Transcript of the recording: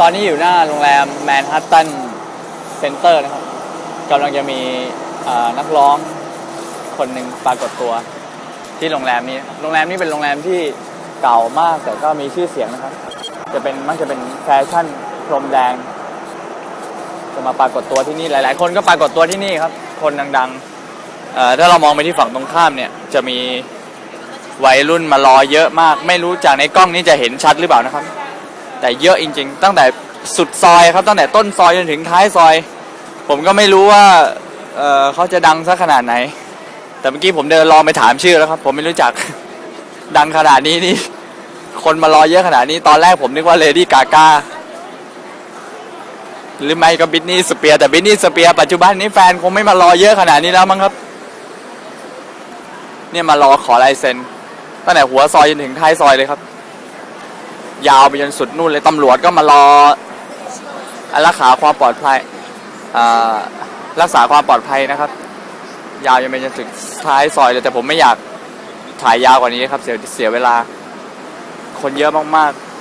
ตอนนี้อยู่หน้าโรงแรมแมนฮัตตันเซ็นเตอร์นะครับกำลังจะมีนักร้องคนหนึ่งปรากฏตัวที่โรงแรมนี้ โรงแรมนี้เป็นโรงแรมที่เก่ามากแต่ก็มีชื่อเสียงนะครับ จะเป็นมักจะเป็นแฟชั่นพรมแดง จะมาปรากฏตัวที่นี่หลาย ๆ คนก็ปรากฏตัวที่นี่ครับ คนดังๆถ้าเรามองไปที่ฝั่งตรงข้ามเนี่ยจะมีวัยรุ่นมารอเยอะมาก ไม่รู้จากในกล้องนี้จะเห็นชัดหรือเปล่านะครับ แต่เยอะจริง ๆ ตั้งแต่สุดซอยครับตั้งแต่ต้นซอยจนถึงท้ายซอย ผมก็ไม่รู้ว่าเเขาจะดังสักขนาดไหน แต่เมื่อกี้ผมเดินลองไปถามชื่อแล้วครับ ผมไม่รู้จักดังขนาดนี้นี่ คนมารอเยอะขนาดนี้ตอนแรกผมนึกว่าเลดี้กากาหรือไม่ก็บิทนี่สเปียร์แต่บิทนี่สเปียร์ปัจจุบันนี้แฟนคงไม่มารอเยอะขนาดนี้แล้วมั้งครับ เนี่ยมารอขอลายเซ็นตั้งแต่หัวซอยจนถึงท้ายซอยเลยครับ ยาวไปจนสุดนู่นเลยตำรวจก็มารอรักษาความปลอดภัยรักษาความปลอดภัยนะครับ ยาวยังไปจนถึงท้ายซอยเลยแต่ผมไม่อยากถ่ายยาวกว่านี้ครับเสียเสียเวลา คนเยอะมากๆ